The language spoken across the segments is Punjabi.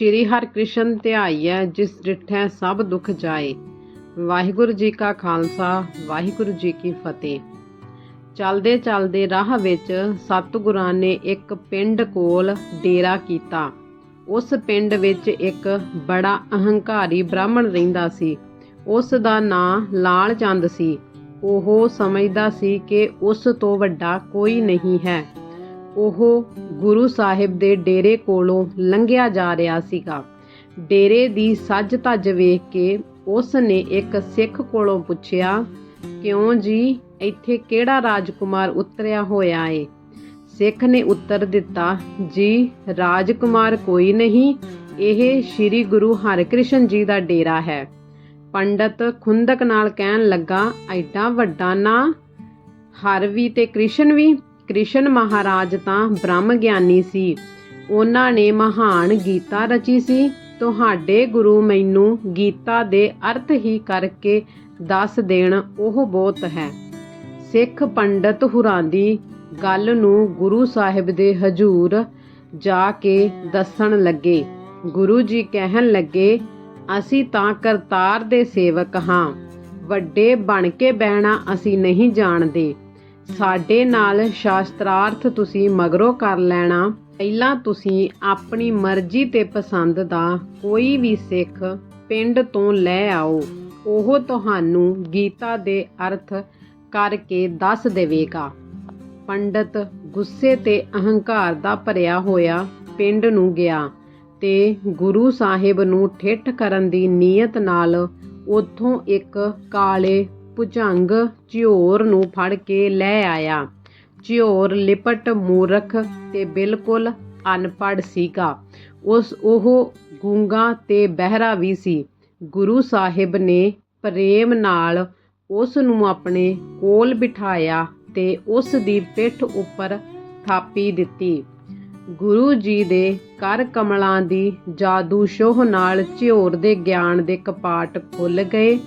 ਸ਼੍ਰੀ ਹਰਿਕ੍ਰਿਸ਼ਨ ਧਿਆਈਐ ਜਿਸ ਡਿਠੈ ਸਭ ਦੁੱਖ ਜਾਏ। ਵਾਹਿਗੁਰੂ ਜੀ ਕਾ ਖਾਲਸਾ, ਵਾਹਿਗੁਰੂ ਜੀ ਕੀ ਫਤਿਹ। ਚਲਦੇ ਚਲਦੇ ਰਾਹ ਵਿੱਚ ਸਤਿਗੁਰਾਂ ਨੇ ਇੱਕ ਪਿੰਡ ਕੋਲ ਡੇਰਾ ਕੀਤਾ। ਉਸ ਪਿੰਡ ਵਿੱਚ ਇੱਕ ਬੜਾ ਅਹੰਕਾਰੀ ਬ੍ਰਾਹਮਣ ਰਹਿੰਦਾ ਸੀ। ਉਸ ਦਾ ਨਾਂ ਲਾਲ ਚੰਦ ਸੀ। ਉਹ ਸਮਝਦਾ ਸੀ ਕਿ ਉਸ ਤੋਂ ਵੱਡਾ ਕੋਈ ਨਹੀਂ ਹੈ। ਉਹ ਗੁਰੂ ਸਾਹਿਬ ਦੇ ਡੇਰੇ ਕੋਲੋਂ ਲੰਘਿਆ ਜਾ ਰਿਹਾ ਸੀਗਾ। ਡੇਰੇ ਦੀ ਸੱਜ ਧੱਜ ਵੇਖ ਕੇ ਉਸ ਨੇ ਇੱਕ ਸਿੱਖ ਕੋਲੋਂ ਪੁੱਛਿਆ, ਕਿਉਂ ਜੀ, ਇੱਥੇ ਕਿਹੜਾ ਰਾਜਕੁਮਾਰ ਉਤਰਿਆ ਹੋਇਆ ਏ? ਸਿੱਖ ਨੇ ਉੱਤਰ ਦਿੱਤਾ, ਜੀ, ਰਾਜਕੁਮਾਰ ਕੋਈ ਨਹੀਂ, ਇਹ ਸ੍ਰੀ ਗੁਰੂ ਹਰਿਕ੍ਰਿਸ਼ਨ ਜੀ ਦਾ ਡੇਰਾ ਹੈ। ਪੰਡਤ ਖੁੰਦਕ ਨਾਲ ਕਹਿਣ ਲੱਗਾ, ਐਡਾ ਵੱਡਾ ਨਾਂ, ਹਰ ਵੀ ਤੇ ਕ੍ਰਿਸ਼ਨ ਵੀ ਕ੍ਰਿਸ਼ਨ ਮਹਾਰਾਜ ਤਾਂ ਬ੍ਰਹਮ ਗਿਆਨੀ ਸੀ। ਉਹਨਾਂ ਨੇ ਮਹਾਨ ਗੀਤਾ ਰਚੀ ਸੀ। ਤੁਹਾਡੇ ਗੁਰੂ ਮੈਨੂੰ ਗੀਤਾ ਦੇ ਅਰਥ ਹੀ ਕਰਕੇ ਦੱਸ ਦੇਣ ਉਹ ਬਹੁਤ ਹੈ। ਸਿੱਖ ਪੰਡਤ ਹੁਰਾਂ ਦੀ ਗੱਲ ਨੂੰ ਗੁਰੂ ਸਾਹਿਬ ਦੇ ਹਜੂਰ ਜਾ ਕੇ ਦੱਸਣ ਲੱਗੇ। ਗੁਰੂ ਜੀ ਕਹਿਣ ਲੱਗੇ, ਅਸੀਂ ਤਾਂ ਕਰਤਾਰ ਦੇ ਸੇਵਕ ਹਾਂ। ਵੱਡੇ ਬਣ ਕੇ ਬਹਿਣਾ ਅਸੀਂ ਨਹੀਂ ਜਾਣਦੇ। ਸਾਡੇ ਨਾਲ ਸ਼ਾਸਤਰਾਰਥ ਤੁਸੀਂ ਮਗਰੋਂ ਕਰ ਲੈਣਾ। ਪਹਿਲਾਂ ਤੁਸੀਂ ਆਪਣੀ ਮਰਜ਼ੀ ਤੇ ਪਸੰਦ ਦਾ ਕੋਈ ਵੀ ਸਿੱਖ ਪਿੰਡ ਤੋਂ ਲੈ ਆਓ। ਉਹ ਤੁਹਾਨੂੰ ਗੀਤਾ ਦੇ ਅਰਥ ਕਰਕੇ ਦੱਸ ਦੇਵੇਗਾ। ਪੰਡਤ ਗੁੱਸੇ ਤੇ ਅਹੰਕਾਰ ਦਾ ਭਰਿਆ ਹੋਇਆ ਪਿੰਡ ਨੂੰ ਗਿਆ ਤੇ ਗੁਰੂ ਸਾਹਿਬ ਨੂੰ ਠਿੱਠ ਕਰਨ ਦੀ ਨੀਅਤ ਨਾਲ ਉਥੋਂ ਇੱਕ ਕਾਲੇ ਭੁਜੰਗ ਝਿਓਰ ਨੂੰ ਫੜ ਕੇ ਲੈ ਆਇਆ। ਝਿਓਰ ਲਿਪਟ ਮੂਰਖ ਤੇ ਬਿਲਕੁਲ ਅਨਪੜ੍ਹ ਸੀਗਾ। ਉਸ ਉਹ ਗੂੰਗਾ ਤੇ ਬਹਿਰਾ ਵੀ ਸੀ। ਗੁਰੂ ਸਾਹਿਬ ਨੇ ਪ੍ਰੇਮ ਨਾਲ ਉਸ ਨੂੰ ਆਪਣੇ ਕੋਲ ਬਿਠਾਇਆ ਤੇ ਉਸ ਦੀ ਪਿੱਠ ਉੱਪਰ ਥਾਪੀ ਦਿੱਤੀ। ਗੁਰੂ ਜੀ ਦੇ ਕਰ ਕਮਲਾਂ ਦੀ ਜਾਦੂ ਸ਼ੋਹ ਨਾਲ ਝਿਓਰ ਦੇ ਗਿਆਨ ਦੇ ਕਪਾਟ ਖੁੱਲ ਗਏ।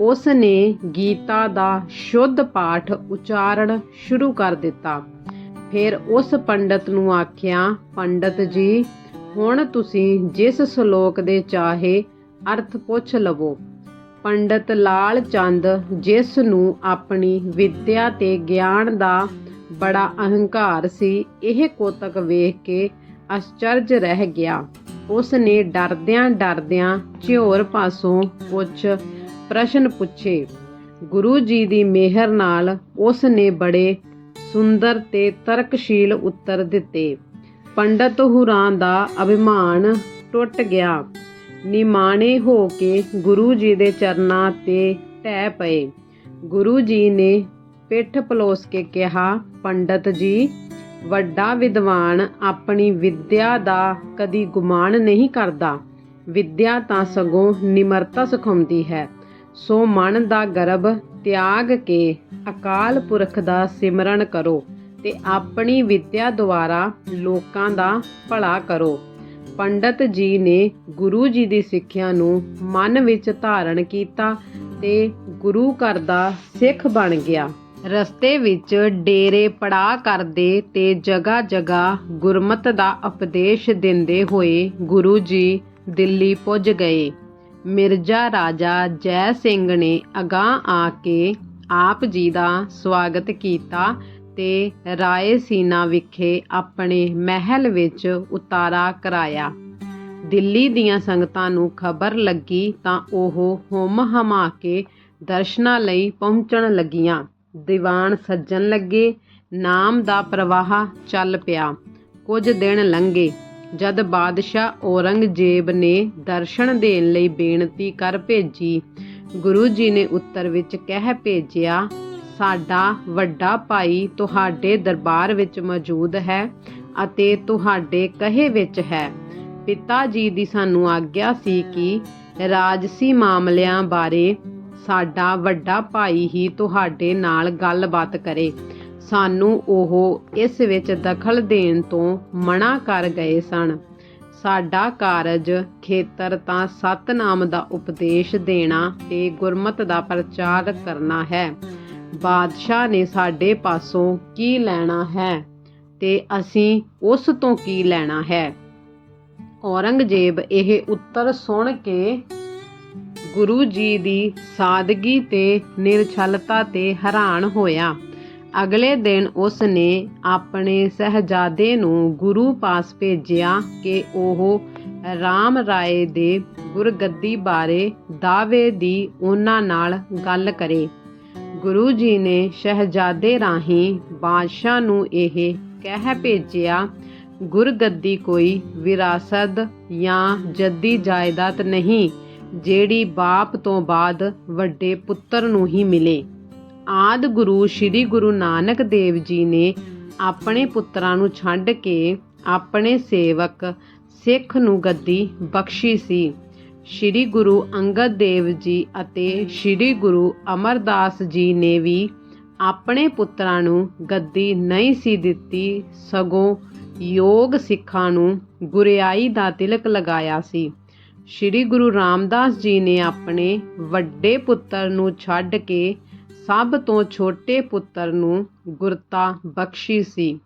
ਉਸ ਨੇ ਗੀਤਾ ਦਾ ਸ਼ੁੱਧ ਪਾਠ ਉਚਾਰਨ ਸ਼ੁਰੂ ਕਰ ਦਿੱਤਾ। ਫਿਰ ਉਸ ਪੰਡਤ ਨੂੰ ਆਖਿਆ, ਪੰਡਤ ਜੀ, ਹੁਣ ਤੁਸੀਂ ਜਿਸ ਸ਼ਲੋਕ ਦੇ ਚਾਹੇ ਅਰਥ ਪੁੱਛ ਲਵੋ। ਪੰਡਤ ਲਾਲ ਚੰਦ, ਜਿਸ ਨੂੰ ਆਪਣੀ ਵਿਦਿਆ ਤੇ ਗਿਆਨ ਦਾ ਬੜਾ ਅਹੰਕਾਰ ਸੀ, ਇਹ ਕੋਤਕ ਵੇਖ ਕੇ ਅਚਰਜ ਰਹਿ ਗਿਆ। ਉਸ ਨੇ ਡਰਦਿਆਂ ਡਰਦਿਆਂ ਝਿਓਰ ਪਾਸੋਂ ਕੁਝ ਪ੍ਰਸ਼ਨ ਪੁੱਛੇ। ਗੁਰੂ ਜੀ ਦੀ ਮਿਹਰ ਨਾਲ ਉਸ ਨੇ ਬੜੇ ਸੁੰਦਰ ਤੇ ਤਰਕਸ਼ੀਲ ਉੱਤਰ ਦਿੱਤੇ। ਪੰਡਤ ਹੁਰਾਂ ਦਾ ਅਭਿਮਾਨ ਟੁੱਟ ਗਿਆ। ਨਿਮਾਣੇ ਹੋ ਕੇ ਗੁਰੂ ਜੀ ਦੇ ਚਰਨਾਂ ਤੇ ਟਹਿ ਪਏ। ਗੁਰੂ ਜੀ ਨੇ ਪਿੱਠ ਪਲੋਸ ਕੇ ਕਿਹਾ, ਪੰਡਤ ਜੀ, ਵੱਡਾ ਵਿਦਵਾਨ ਆਪਣੀ ਵਿੱਦਿਆ ਦਾ ਕਦੀ ਗੁਮਾਨ ਨਹੀਂ ਕਰਦਾ। ਵਿੱਦਿਆ ਤਾਂ ਸਗੋਂ ਨਿਮਰਤਾ ਸਿਖਾਉਂਦੀ ਹੈ। ਸੋ ਮਨ ਦਾ ਗਰਭ ਤਿਆਗ ਕੇ ਅਕਾਲ ਪੁਰਖ ਦਾ ਸਿਮਰਨ ਕਰੋ ਤੇ ਆਪਣੀ ਵਿੱਦਿਆ ਦੁਆਰਾ ਲੋਕਾਂ ਦਾ ਭਲਾ ਕਰੋ। ਪੰਡਤ ਜੀ ਨੇ ਗੁਰੂ ਜੀ ਦੀ ਸਿੱਖਿਆ ਨੂੰ ਮਨ ਵਿੱਚ ਧਾਰਨ ਕੀਤਾ ਤੇ ਗੁਰੂ ਘਰ ਦਾ ਸਿੱਖ ਬਣ ਗਿਆ। ਰਸਤੇ ਵਿੱਚ ਡੇਰੇ ਪੜਾ ਕਰਦੇ ਤੇ ਜਗਾ ਜਗਾ ਗੁਰਮਤ ਦਾ ਉਪਦੇਸ਼ ਦਿੰਦੇ ਹੋਏ ਗੁਰੂ ਜੀ ਦਿੱਲੀ ਪੁੱਜ ਗਏ। ਮਿਰਜ਼ਾ ਰਾਜਾ ਜੈ ਸਿੰਘ ਨੇ ਅਗਾਹ ਆ ਕੇ ਆਪ ਜੀ ਦਾ ਸਵਾਗਤ ਕੀਤਾ ਤੇ ਰਾਏ ਸੀਨਾ ਵਿਖੇ ਆਪਣੇ ਮਹਿਲ ਵਿੱਚ ਉਤਾਰਾ ਕਰਾਇਆ। ਦਿੱਲੀ ਦੀਆਂ ਸੰਗਤਾਂ ਨੂੰ ਖਬਰ ਲੱਗੀ ਤਾਂ ਉਹ ਹੁਮ ਹਮਾ ਕੇ ਦਰਸ਼ਨਾਂ ਲਈ ਪਹੁੰਚਣ ਲੱਗੀਆਂ। ਦੀਵਾਨ ਸੱਜਣ ਲੱਗੇ, ਨਾਮ ਦਾ ਪ੍ਰਵਾਹ ਚੱਲ ਪਿਆ। ਕੁਝ ਦਿਨ ਲੰਘੇ। ਜਦ ਬਾਦਸ਼ਾਹ ਔਰੰਗਜ਼ੇਬ ਨੇ ਦਰਸ਼ਨ ਦੇਣ ਲਈ ਬੇਨਤੀ ਕਰ ਭੇਜੀ, ਗੁਰੂ ਜੀ ਨੇ ਉੱਤਰ ਵਿੱਚ ਕਹਿ ਭੇਜਿਆ, ਸਾਡਾ ਵੱਡਾ ਭਾਈ ਤੁਹਾਡੇ ਦਰਬਾਰ ਵਿੱਚ ਮੌਜੂਦ ਹੈ ਅਤੇ ਤੁਹਾਡੇ ਕਹੇ ਵਿੱਚ ਹੈ। ਪਿਤਾ ਜੀ ਦੀ ਸਾਨੂੰ ਆਗਿਆ ਸੀ ਕਿ ਰਾਜਸੀ ਮਾਮਲਿਆਂ ਬਾਰੇ ਸਾਡਾ ਵੱਡਾ ਭਾਈ ਹੀ ਤੁਹਾਡੇ ਨਾਲ ਗੱਲਬਾਤ ਕਰੇ। ਸਾਨੂੰ ਉਹ ਇਸ ਵਿੱਚ ਦਖਲ ਦੇਣ ਤੋਂ ਮਨਾ ਕਰ ਗਏ ਸਨ। ਸਾਡਾ ਕਾਰਜ ਖੇਤਰ ਤਾਂ ਸਤਨਾਮ ਦਾ ਉਪਦੇਸ਼ ਦੇਣਾ ਤੇ ਗੁਰਮਤ ਦਾ ਪ੍ਰਚਾਰ ਕਰਨਾ ਹੈ। ਬਾਦਸ਼ਾਹ ਨੇ ਸਾਡੇ ਪਾਸੋਂ ਕੀ ਲੈਣਾ ਹੈ ਤੇ ਅਸੀਂ ਉਸ ਤੋਂ ਕੀ ਲੈਣਾ ਹੈ? ਔਰੰਗਜ਼ੇਬ ਇਹ ਉੱਤਰ ਸੁਣ ਕੇ ਗੁਰੂ ਜੀ ਦੀ ਸਾਦਗੀ ਤੇ ਨਿਰਛਲਤਾ ਤੇ ਹੈਰਾਨ ਹੋਇਆ। ਅਗਲੇ ਦਿਨ ਉਸ ਨੇ ਆਪਣੇ ਸਹਜਾਦੇ ਨੂੰ ਗੁਰੂ ਪਾਸ ਭੇਜਿਆ ਕਿ ਉਹ ਰਾਮ ਰਾਏ ਦੇ ਗੁਰਗੱਦੀ ਬਾਰੇ ਦਾਅਵੇ ਦੀ ਉਹਨਾਂ ਨਾਲ ਗੱਲ ਕਰੇ। ਗੁਰੂ ਜੀ ਨੇ ਸ਼ਹਿਜ਼ਾਦੇ ਰਾਹੀਂ ਬਾਦਸ਼ਾਹ ਨੂੰ ਇਹ ਕਹਿ ਭੇਜਿਆ, ਗੁਰਗੱਦੀ ਕੋਈ ਵਿਰਾਸਤ ਜਾਂ ਜੱਦੀ ਜਾਇਦਾਦ ਨਹੀਂ, ਜਿਹੜੀ ਬਾਪ ਤੋਂ ਬਾਅਦ ਵੱਡੇ ਪੁੱਤਰ ਨੂੰ ਹੀ ਮਿਲੇ। ਆਦ ਗੁਰੂ ਸ੍ਰੀ ਗੁਰੂ ਨਾਨਕ ਦੇਵ ਜੀ ਨੇ ਆਪਣੇ ਪੁੱਤਰਾਂ ਨੂੰ ਛੱਡ ਕੇ ਆਪਣੇ ਸੇਵਕ ਸਿੱਖ ਨੂੰ ਗੱਦੀ ਬਖਸ਼ੀ ਸੀ। ਸ੍ਰੀ ਗੁਰੂ ਅੰਗਦ ਦੇਵ ਜੀ ਅਤੇ ਸ੍ਰੀ ਗੁਰੂ ਅਮਰਦਾਸ ਜੀ ਨੇ ਵੀ ਆਪਣੇ ਪੁੱਤਰਾਂ ਨੂੰ ਗੱਦੀ ਨਹੀਂ ਸੀ ਦਿੱਤੀ, ਸਗੋਂ ਯੋਗ ਸਿੱਖਾਂ ਨੂੰ ਗੁਰਿਆਈ ਦਾ ਤਿਲਕ ਲਗਾਇਆ ਸੀ। ਸ੍ਰੀ ਗੁਰੂ ਰਾਮਦਾਸ ਜੀ ਨੇ ਆਪਣੇ ਵੱਡੇ ਪੁੱਤਰ ਨੂੰ ਛੱਡ ਕੇ ਸਭ ਤੋਂ ਛੋਟੇ ਪੁੱਤਰ ਨੂੰ ਗੁਰਤਾ ਬਖਸ਼ੀ ਸੀ।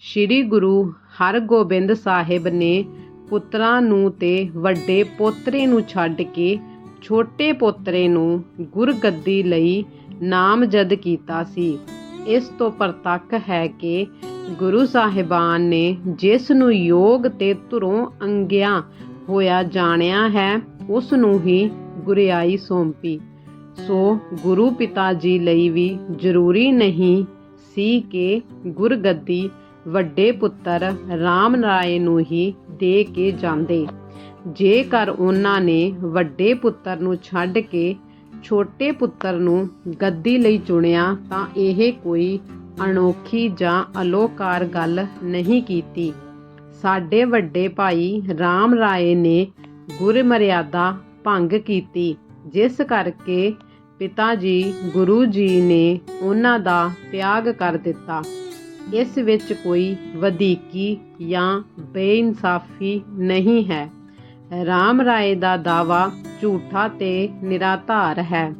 ਸ੍ਰੀ ਗੁਰੂ ਹਰਗੋਬਿੰਦ ਸਾਹਿਬ ਨੇ ਪੁੱਤਰਾਂ ਨੂੰ ਤੇ ਵੱਡੇ ਪੋਤਰੇ ਨੂੰ ਛੱਡ ਕੇ ਛੋਟੇ ਪੋਤਰੇ ਨੂੰ ਗੁਰਗੱਦੀ ਲਈ ਨਾਮਜ਼ਦ ਕੀਤਾ ਸੀ। ਇਸ ਤੋਂ ਪ੍ਰਤੱਖ ਹੈ ਕਿ ਗੁਰੂ ਸਾਹਿਬਾਨ ਨੇ ਜਿਸ ਨੂੰ ਯੋਗ ਤੇ ਧੁਰੋਂ ਅੰਗਿਆ ਹੋਇਆ ਜਾਣਿਆ ਹੈ, ਉਸ ਨੂੰ ਹੀ ਗੁਰਿਆਈ ਸੌਂਪੀ। ਸੋ ਗੁਰੂ ਪਿਤਾ ਜੀ ਲਈ ਵੀ ਜ਼ਰੂਰੀ ਨਹੀਂ ਸੀ ਕਿ ਗੁਰਗੱਦੀ ਵੱਡੇ ਪੁੱਤਰ ਰਾਮ ਰਾਏ ਨੂੰ ਹੀ ਦੇ ਕੇ ਜਾਂਦੇ। ਜੇਕਰ ਉਹਨਾਂ ਨੇ ਵੱਡੇ ਪੁੱਤਰ ਨੂੰ ਛੱਡ ਕੇ ਛੋਟੇ ਪੁੱਤਰ ਨੂੰ ਗੱਦੀ ਲਈ ਚੁਣਿਆ, ਤਾਂ ਇਹ ਕੋਈ ਅਨੋਖੀ ਜਾਂ ਅਲੋਕਾਰ ਗੱਲ ਨਹੀਂ ਕੀਤੀ। ਸਾਡੇ ਵੱਡੇ ਭਾਈ ਰਾਮ ਰਾਏ ਨੇ ਗੁਰਮਰਿਆਦਾ ਭੰਗ ਕੀਤੀ, ਜਿਸ ਕਰਕੇ ਪਿਤਾ ਜੀ, ਗੁਰੂ ਜੀ ਨੇ ਉਹਨਾਂ ਦਾ ਤਿਆਗ ਕਰ ਦਿੱਤਾ। ਇਸ ਵਿੱਚ ਕੋਈ ਵਧੀਕੀ ਜਾਂ ਬੇਇਨਸਾਫੀ ਨਹੀਂ ਹੈ। ਰਾਮ ਰਾਏ ਦਾ ਦਾਵਾ ਝੂਠਾ ਤੇ ਨਿਰਾਧਾਰ ਹੈ।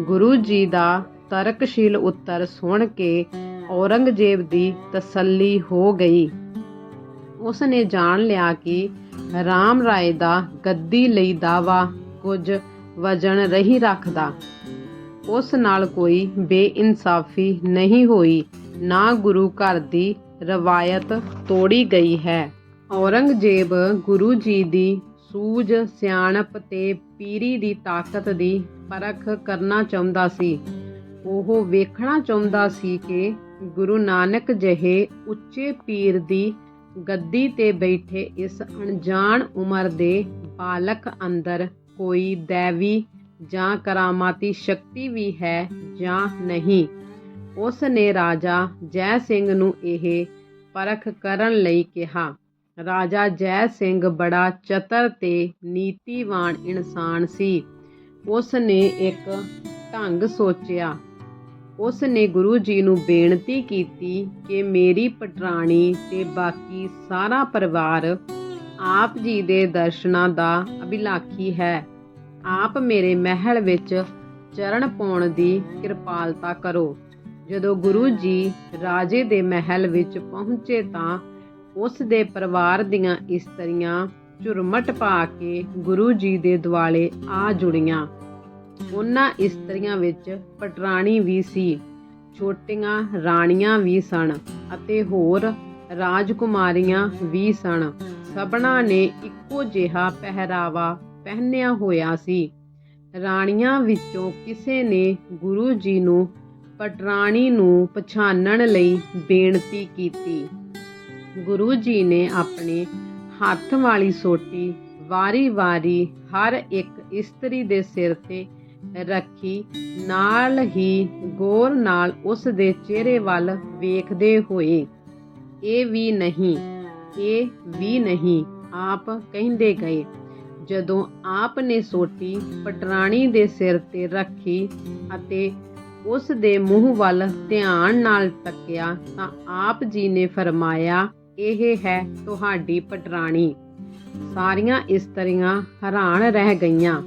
ਗੁਰੂ ਜੀ ਦਾ ਤਰਕਸ਼ੀਲ ਉੱਤਰ ਸੁਣ ਕੇ ਔਰੰਗਜ਼ੇਬ ਦੀ ਤਸੱਲੀ ਹੋ ਗਈ। ਉਸ ਨੇ ਜਾਣ ਲਿਆ ਕਿ ਰਾਮ ਰਾਏ ਦਾ ਗੱਦੀ ਲਈ ਦਾਵਾ ਕੁਝ ਵਜਨ ਰਹੀ ਰੱਖਦਾ। ਉਸ ਨਾਲ ਕੋਈ ਬੇਇਨਸਾਫੀ ਨਹੀਂ ਹੋਈ। ਨਾ ਗੁਰੂ ਘਰ ਦੀ ਰਵਾਇਤ ਤੋੜੀ ਗਈ ਹੈ। ਔਰੰਗਜ਼ੇਬ ਗੁਰੂ ਜੀ ਦੀ ਸੂਝ, ਸਿਆਣਪ ਤੇ ਪੀਰੀ ਦੀ ਤਾਕਤ ਦੀ ਪਰਖ ਕਰਨਾ ਚਾਹੁੰਦਾ ਸੀ। ਉਹ ਵੇਖਣਾ ਚਾਹੁੰਦਾ ਸੀ ਕਿ ਗੁਰੂ ਨਾਨਕ ਜਿਹੇ ਉੱਚੇ ਪੀਰ ਦੀ ਗੱਦੀ ਤੇ ਬੈਠੇ ਇਸ ਅਣਜਾਣ ਉਮਰ ਦੇ ਬਾਲਕ ਅੰਦਰ ਕੋਈ ਦੇਵੀ ਜਾਂ ਕਰਾਮਾਤੀ ਸ਼ਕਤੀ ਵੀ ਹੈ ਜਾਂ ਨਹੀਂ। ਉਸ ਨੇ ਰਾਜਾ ਜੈ ਸਿੰਘ ਨੂੰ ਇਹ ਪਰਖ ਕਰਨ ਲਈ ਕਿਹਾ। ਰਾਜਾ ਜੈ ਸਿੰਘ ਬੜਾ ਚਤਰ ਤੇ ਨੀਤੀਵਾਨ ਇਨਸਾਨ ਸੀ। ਉਸ ਨੇ ਇੱਕ ਢੰਗ ਸੋਚਿਆ। ਉਸ ਨੇ ਗੁਰੂ ਜੀ ਨੂੰ ਬੇਨਤੀ ਕੀਤੀ ਕਿ ਮੇਰੀ ਪਟਰਾਣੀ ਤੇ ਬਾਕੀ ਸਾਰਾ ਪਰਿਵਾਰ ਆਪ ਜੀ ਦੇ ਦਰਸ਼ਨਾਂ ਦਾ ਅਭਿਲਾਖੀ ਹੈ। ਆਪ ਮੇਰੇ ਮਹਿਲ ਵਿੱਚ ਚਰਨ ਪਾਉਣ ਦੀ ਕਿਰਪਾਲਤਾ ਕਰੋ। ਜਦੋਂ ਗੁਰੂ ਜੀ ਰਾਜੇ ਦੇ ਮਹਿਲ ਵਿੱਚ ਪਹੁੰਚੇ ਤਾਂ ਉਸ ਦੇ ਪਰਿਵਾਰ ਦੀਆਂ ਇਸਤਰੀਆਂ ਝੁਰਮਟ ਪਾ ਕੇ ਗੁਰੂ ਜੀ ਦੇ ਦੁਆਲੇ ਆ ਜੁੜੀਆਂ। ਉਹਨਾਂ ਇਸਤਰੀਆਂ ਵਿੱਚ ਪਟਰਾਣੀ ਵੀ ਸੀ, ਛੋਟੀਆਂ ਰਾਣੀਆਂ ਵੀ ਸਨ ਅਤੇ ਹੋਰ ਰਾਜਕੁਮਾਰੀਆਂ ਵੀ ਸਨ। ਸਭਨਾਂ ਨੇ ਇੱਕੋ ਜਿਹਾ ਪਹਿਰਾਵਾ ਪਹਿਨਿਆ ਹੋਇਆ ਸੀ। ਰਾਣੀਆਂ ਵਿੱਚੋਂ ਕਿਸੇ ਨੇ ਗੁਰੂ ਜੀ ਨੂੰ ਪਟਰਾਣੀ ਨੂੰ ਪਛਾਣਨ ਲਈ ਬੇਨਤੀ ਕੀਤੀ। ਗੁਰੂ ਜੀ ਨੇ ਆਪਣੇ ਹੱਥ ਵਾਲੀ ਸੋਟੀ ਵਾਰੀ-ਵਾਰੀ ਹਰ ਇੱਕ ਇਸਤਰੀ ਦੇ ਸਿਰ ਤੇ ਰੱਖੀ। ਨਾਲ ਹੀ ਗੌਰ ਨਾਲ ਉਸ ਦੇ ਚਿਹਰੇ ਵੱਲ ਵੇਖਦੇ ਹੋਏ, ਇਹ ਵੀ ਨਹੀਂ। ਇਹ ਵੀ ਨਹੀਂ, ਆਪ ਕਹਿੰਦੇ ਗਏ। ਜਦੋਂ ਆਪ ਨੇ ਸੋਟੀ ਪਟਰਾਣੀ ਦੇ ਸਿਰ ਤੇ ਰੱਖੀ ਅਤੇ ਉਸ ਦੇ ਮੂੰਹ ਵੱਲ ਧਿਆਨ ਨਾਲ ਤੱਕਿਆ ਤਾਂ ਆਪ ਜੀ ਨੇ ਫਰਮਾਇਆ, ਇਹ ਹੈ ਤੁਹਾਡੀ ਪਟਰਾਣੀ। ਸਾਰੀਆਂ ਇਸਤਰੀਆਂ ਹੈਰਾਨ ਰਹਿ ਗਈਆਂ।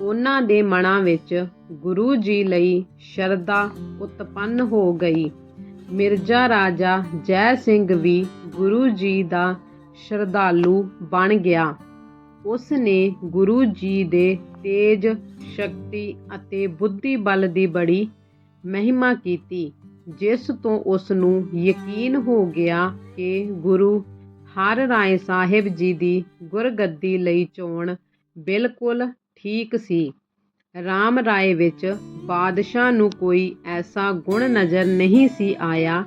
ਉਹਨਾਂ ਦੇ ਮਨਾਂ ਵਿੱਚ ਗੁਰੂ ਜੀ ਲਈ ਸ਼ਰਧਾ ਉਤਪੰਨ ਹੋ ਗਈ। ਮਿਰਜ਼ਾ ਰਾਜਾ ਜੈ ਸਿੰਘ ਵੀ ਗੁਰੂ ਜੀ ਦਾ ਸ਼ਰਧਾਲੂ ਬਣ ਗਿਆ। ਉਸ ਨੇ ਗੁਰੂ ਜੀ ਦੇ ਤੇਜ ਸ਼ਕਤੀ ਅਤੇ ਬੁੱਧੀ ਬਲ ਦੀ ਬੜੀ ਮਹਿਮਾ ਕੀਤੀ, ਜਿਸ ਤੋਂ ਉਸ ਨੂੰ ਯਕੀਨ ਹੋ ਗਿਆ ਕਿ ਗੁਰੂ ਹਰ ਰਾਏ ਸਾਹਿਬ ਜੀ ਦੀ ਗੁਰਗੱਦੀ ਲਈ ਚੋਣ ਬਿਲਕੁਲ ਠੀਕ ਸੀ। ਰਾਮ ਰਾਏ ਵਿੱਚ ਬਾਦਸ਼ਾਹ ਨੂੰ ਕੋਈ ਐਸਾ ਗੁਣ ਨਜ਼ਰ ਨਹੀਂ ਸੀ ਆਇਆ,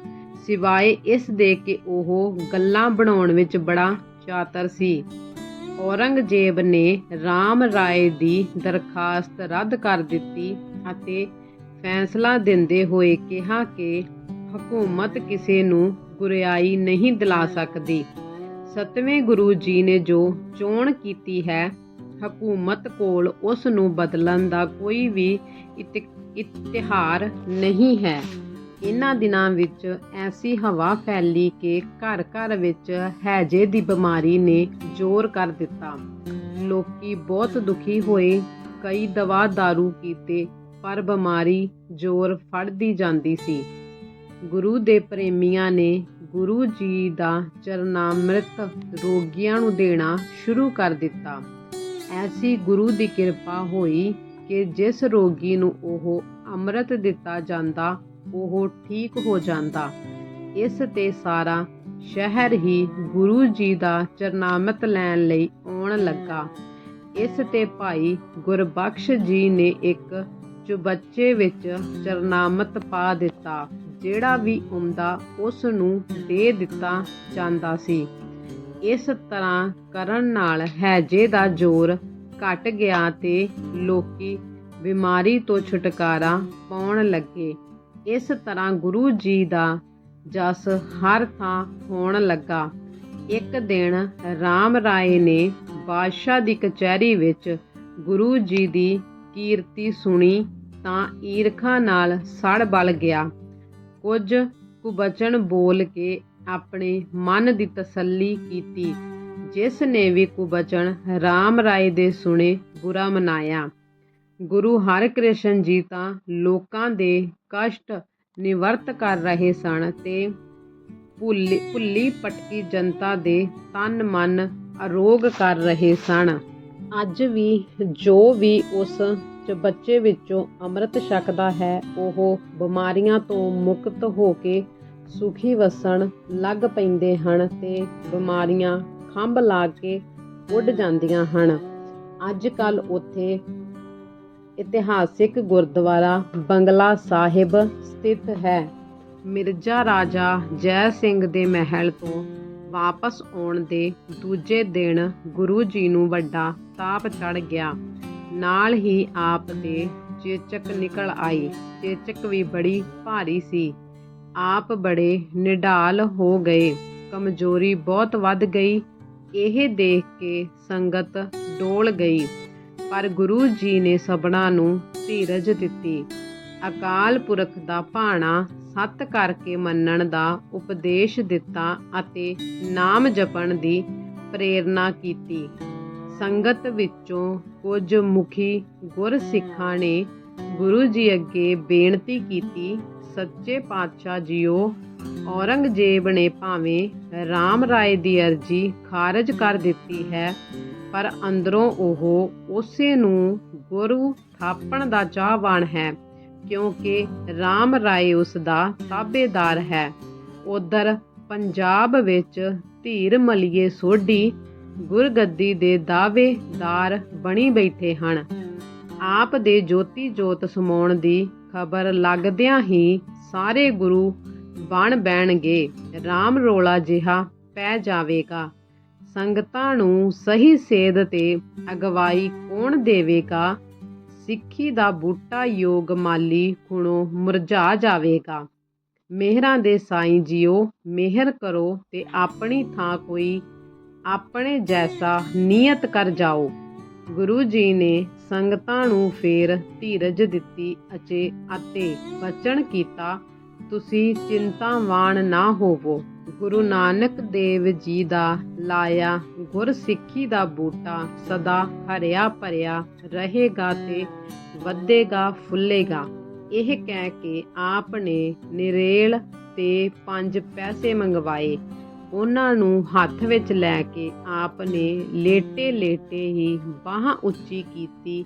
ਸਿਵਾਏ ਇਸ ਦੇ ਕਿ ਉਹ ਗੱਲਾਂ ਬਣਾਉਣ ਵਿੱਚ ਬੜਾ ਚਾਤਰ ਸੀ। ਔਰੰਗਜ਼ੇਬ ਨੇ ਰਾਮ ਰਾਏ ਦੀ ਦਰਖਾਸਤ ਰੱਦ ਕਰ ਦਿੱਤੀ ਅਤੇ ਫੈਸਲਾ ਦਿੰਦੇ ਹੋਏ ਕਿਹਾ ਕਿ ਹਕੂਮਤ ਕਿਸੇ ਨੂੰ ਗੁਰਿਆਈ ਨਹੀਂ ਦਿਲਾ ਸਕਦੀ। ਸਤਵੇਂ ਗੁਰੂ ਜੀ ਨੇ ਜੋ ਚੋਣ ਕੀਤੀ ਹੈ ਹਕੂਮਤ ਕੋਲ ਉਸ ਨੂੰ ਬਦਲਣ ਦਾ ਕੋਈ ਵੀ ਇਤ- ਇਤਿਹਾਰ ਨਹੀਂ ਹੈ। ਇਹਨਾਂ ਦਿਨਾਂ ਵਿੱਚ ਐਸੀ ਹਵਾ ਫੈਲੀ ਕਿ ਘਰ ਘਰ ਵਿੱਚ ਹੈਜੇ ਦੀ ਬਿਮਾਰੀ ਨੇ ਜ਼ੋਰ ਕਰ ਦਿੱਤਾ। ਲੋਕੀ ਬਹੁਤ ਦੁਖੀ ਹੋਏ। ਕਈ ਦਵਾ दारू ਕੀਤੇ ਪਰ ਬਿਮਾਰੀ ਜ਼ੋਰ ਫੜਦੀ ਜਾਂਦੀ ਸੀ। ਗੁਰੂ ਦੇ ਪ੍ਰੇਮੀਆਂ ਨੇ ਗੁਰੂ ਜੀ ਦਾ ਚਰਨਾਮ੍ਰਿਤ ਰੋਗੀਆਂ ਨੂੰ ਦੇਣਾ ਸ਼ੁਰੂ ਕਰ ਦਿੱਤਾ। ਐਸੀ ਗੁਰੂ ਦੀ ਕਿਰਪਾ ਹੋਈ ਕਿ ਜਿਸ ਰੋਗੀ ਨੂੰ ਉਹ ਅੰਮ੍ਰਿਤ ਦਿੱਤਾ ਜਾਂਦਾ, ਉਹ ਠੀਕ ਹੋ ਜਾਂਦਾ। ਇਸ ਤੇ ਸਾਰਾ ਸ਼ਹਿਰ ਹੀ ਗੁਰੂ ਜੀ ਦਾ ਚਰਨਾਮਤ ਲੈਣ ਲਈ ਆਉਣ ਲੱਗਾ। ਇਸ ਤੇ ਭਾਈ ਗੁਰਬਖਸ਼ ਜੀ ਨੇ ਇੱਕ ਚੁਬੱਚੇ ਵਿੱਚ ਚਰਨਾਮਤ ਪਾ ਦਿੱਤਾ, ਜਿਹੜਾ ਵੀ ਆਉਂਦਾ ਉਸ ਨੂੰ ਦੇ ਦਿੱਤਾ ਜਾਂਦਾ ਸੀ। ਇਸ ਤਰ੍ਹਾਂ ਕਰਨ ਨਾਲ ਹੈਜੇ ਦਾ ਜ਼ੋਰ ਘਟ ਗਿਆ ਤੇ ਲੋਕੀ ਬਿਮਾਰੀ ਤੋਂ ਛੁਟਕਾਰਾ ਪਾਉਣ ਲੱਗੇ। ਇਸ ਤਰ੍ਹਾਂ ਗੁਰੂ ਜੀ ਦਾ ਜਸ ਹਰ ਥਾਂ ਹੋਣ ਲੱਗਾ। ਇੱਕ ਦਿਨ ਰਾਮ ਰਾਏ ਨੇ ਬਾਦਸ਼ਾਹ ਦੀ ਕਚਹਿਰੀ ਵਿੱਚ ਗੁਰੂ ਜੀ ਦੀ ਕੀਰਤੀ ਸੁਣੀ ਤਾਂ ਈਰਖਾ ਨਾਲ ਸੜ ਬਲ ਗਿਆ। ਕੁਝ ਕੁਬਚਨ ਬੋਲ ਕੇ ਆਪਣੇ ਮਨ ਦੀ ਤਸੱਲੀ ਕੀਤੀ, ਜਿਸ ਨੇ ਵੀ ਕੁਬਚਨ ਰਾਮ ਰਾਏ ਦੇ ਸੁਣੇ ਬੁਰਾ ਮਨਾਇਆ। ਗੁਰੂ ਹਰਿਕ੍ਰਿਸ਼ਨ ਜੀ ਤਾਂ ਲੋਕਾਂ ਦੇ ਕਸ਼ਟ ਨਿਵਰਤ ਕਰ ਰਹੇ ਸਨ ਤੇ ਭੁੱਲੀ ਭੁੱਲੀ ਪਟਕੀ ਜਨਤਾ ਦੇ ਤਨ ਮਨ ਅਰੋਗ ਕਰ ਰਹੇ ਸਨ। ਅੱਜ ਵੀ ਜੋ ਵੀ ਉਸ ਚ ਬੱਚੇ ਵਿੱਚੋਂ ਅੰਮ੍ਰਿਤ ਛਕਦਾ ਹੈ, ਉਹ ਬਿਮਾਰੀਆਂ ਤੋਂ ਮੁਕਤ ਹੋ ਕੇ ਸੁਖੀ ਵਸਣ ਲੱਗ ਪੈਂਦੇ ਹਨ ਤੇ ਬਿਮਾਰੀਆਂ ਖੰਭ ਲਾ ਕੇ ਉੱਡ ਜਾਂਦੀਆਂ ਹਨ। ਅੱਜ ਕੱਲ ਉੱਥੇ ਇਤਿਹਾਸਿਕ ਗੁਰਦੁਆਰਾ ਬੰਗਲਾ ਸਾਹਿਬ ਸਥਿਤ ਹੈ। ਮਿਰਜ਼ਾ ਰਾਜਾ ਜੈ ਸਿੰਘ ਦੇ ਮਹਿਲ ਤੋਂ ਵਾਪਸ ਆਉਣ ਦੇ ਦੂਜੇ ਦਿਨ ਗੁਰੂ ਜੀ ਨੂੰ ਵੱਡਾ ਤਾਪ ਚੜ ਗਿਆ। ਨਾਲ ਹੀ ਆਪ ਦੇ ਚੇਚਕ ਨਿਕਲ ਆਈ ਚੇਚਕ ਵੀ ਬੜੀ ਭਾਰੀ ਸੀ। ਆਪ ਬੜੇ ਨਿਢਾਲ ਹੋ ਗਏ। ਕਮਜ਼ੋਰੀ ਬਹੁਤ ਵੱਧ ਗਈ। ਇਹ ਦੇਖ ਕੇ ਸੰਗਤ ਡੋਲ ਗਈ। ਪਰ ਗੁਰੂ ਜੀ ਨੇ ਸਭਨਾਂ ਨੂੰ ਧੀਰਜ ਦਿੱਤੀ। ਅਕਾਲ ਪੁਰਖ ਦਾ ਭਾਣਾ ਸੱਤ ਕਰਕੇ ਮੰਨਣ ਦਾ ਉਪਦੇਸ਼ ਦਿੱਤਾ ਅਤੇ ਨਾਮ ਜਪਣ ਦੀ ਪ੍ਰੇਰਣਾ ਕੀਤੀ। ਸੰਗਤ ਵਿੱਚੋਂ ਕੁਝ ਮੁਖੀ ਗੁਰਸਿੱਖਾਂ ਨੇ ਗੁਰੂ ਜੀ ਅੱਗੇ ਬੇਨਤੀ ਕੀਤੀ ਸੱਚੇ ਪਾਤਸ਼ਾਹ ਜੀਓ, ਔਰੰਗਜ਼ੇਬ ਨੇ ਭਾਵੇਂ ਰਾਮ ਰਾਏ ਦੀ ਅਰਜ਼ੀ ਖਾਰਜ ਕਰ ਦਿੱਤੀ ਹੈ, ਪਰ ਅੰਦਰੋਂ ਉਹ ਉਸੇ ਨੂੰ ਗੁਰੂ ਥਾਪਣ ਦਾ ਚਾਹਵਾਨ ਹੈ, ਕਿਉਂਕਿ ਰਾਮ ਰਾਏ ਉਸ ਦਾ ਤਾਬੇਦਾਰ ਹੈ। ਉਧਰ ਪੰਜਾਬ ਵਿੱਚ ਧੀਰ ਮਲੀਏ ਸੋਢੀ ਗੁਰਗੱਦੀ ਦੇ ਦਾਅਵੇਦਾਰ ਬਣੀ ਬੈਠੇ ਹਨ। ਆਪ ਦੇ ਜੋਤੀ ਜੋਤ ਸਮਾਉਣ ਦੀ ਖਬਰ ਲੱਗਦਿਆਂ ਹੀ ਸਾਰੇ ਗੁਰੂ ਬਣ ਬਹਿਣਗੇ। RAM ਰੋਲਾ ਜਿਹਾ ਪੈ ਜਾਵੇਗਾ। ਸੰਗਤਾਂ ਨੂੰ ਸਹੀ ਸੇਧ ਤੇ ਅਗਵਾਈ ਕੌਣ ਦੇਵੇਗਾ? ਸਿੱਖੀ ਦਾ ਬੂਟਾ ਯੋਗ ਮਾਲੀ ਖੁਣੋ ਮੁਰਝਾ ਜਾਵੇਗਾ। ਮਿਹਰਾਂ ਦੇ ਸਾਈਂ ਜੀਓ, ਮਿਹਰ ਕਰੋ ਤੇ ਆਪਣੀ ਥਾਂ ਕੋਈ ਆਪਣੇ ਜੈਸਾ ਨੀਅਤ ਕਰ ਜਾਓ। ਗੁਰੂ ਜੀ ਨੇ ਸੰਗਤਾਂ ਨੂੰ ਫੇਰ ਧੀਰਜ ਦਿੱਤੀ ਅਚੇ ਅਤੇ ਬਚਨ ਕੀਤਾ, ਤੁਸੀਂ ਚਿੰਤਾਵਾਨ ਨਾ ਹੋਵੋ। ਗੁਰੂ ਨਾਨਕ ਦੇਵ ਜੀ ਦਾ ਲਾਇਆ ਗੁਰਸਿੱਖੀ ਦਾ ਬੂਟਾ ਸਦਾ ਹਰਿਆ ਭਰਿਆ ਰਹੇਗਾ ਤੇ ਵਧੇਗਾ, ਫੁੱਲੇਗਾ। ਇਹ ਕਹਿ ਕੇ ਆਪ ਨੇ ਨਿਰੇਲ ਤੇ ਪੰਜ ਪੈਸੇ ਮੰਗਵਾਏ। ਉਹਨਾਂ ਨੂੰ ਹੱਥ ਵਿੱਚ ਲੈ ਕੇ ਆਪ ਨੇ ਲੇਟੇ ਲੇਟੇ ਹੀ ਬਾਹਾਂ ਉੱਚੀ ਕੀਤੀ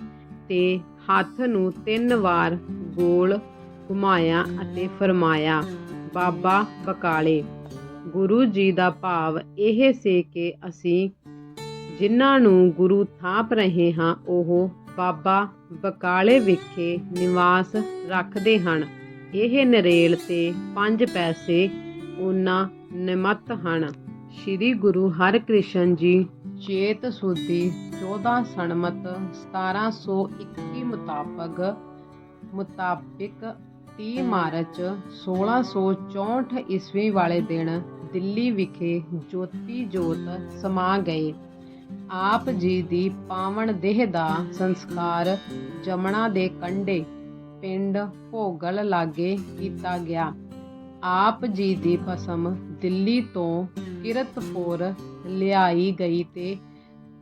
ਤੇ ਹੱਥ ਨੂੰ ਤਿੰਨ ਵਾਰ ਗੋਲ ਘੁਮਾਇਆ ਅਤੇ ਫਰਮਾਇਆ, ਬਾਬਾ ਬਕਾਲੇ, ਗੁਰੂ ਜੀ ਦਾ ਭਾਵ ਇਹ ਸੀ ਕਿ ਅਸੀਂ ਜਿਨ੍ਹਾਂ ਨੂੰ ਗੁਰੂ ਥਾਪ ਰਹੇ ਹਾਂ, ਉਹ ਬਾਬਾ ਬਕਾਲੇ ਵਿਖੇ ਨਿਵਾਸ ਰੱਖਦੇ ਹਨ। ਇਹ ਨਰੇਲ ਤੇ ਪੰਜ ਪੈਸੇ ਉਹਨਾਂ ਨਿਮਤ ਹਨ। ਸ੍ਰੀ ਗੁਰੂ ਹਰਿਕ੍ਰਿਸ਼ਨ ਜੀ, ਚੇਤ ਸੁਦੀ 14 ਸਨਮਤ 1721 ਮੁਤਾਬਕ ਮੁਤਾਬਿਕ 30 ਮਾਰਚ 1664 ਈਸਵੀ ਵਾਲੇ ਦਿਨ ਦਿੱਲੀ ਵਿਖੇ ਜੋਤੀ ਜੋਤ ਸਮਾ ਗਏ। ਆਪ ਜੀ ਦੀ ਪਾਵਨ ਦੇਹ ਦਾ ਸੰਸਕਾਰ ਜਮਣਾ ਦੇ ਕੰਢੇ ਪਿੰਡ ਭੋਗਲ ਲਾਗੇ ਕੀਤਾ ਗਿਆ। ਆਪ ਜੀ ਦੀ ਫਸਮ ਦਿੱਲੀ ਤੋਂ ਕਿਰਤਪੁਰ ਲਿਆਈ ਗਈ ਤੇ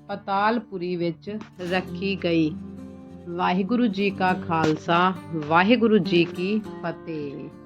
ਪਤਾਲਪੁਰੀ ਵਿੱਚ ਰੱਖੀ ਗਈ। ਵਾਹਿਗੁਰੂ ਜੀ ਕਾ ਖਾਲਸਾ, ਵਾਹਿਗੁਰੂ ਜੀ ਕੀ ਫਤਿਹ।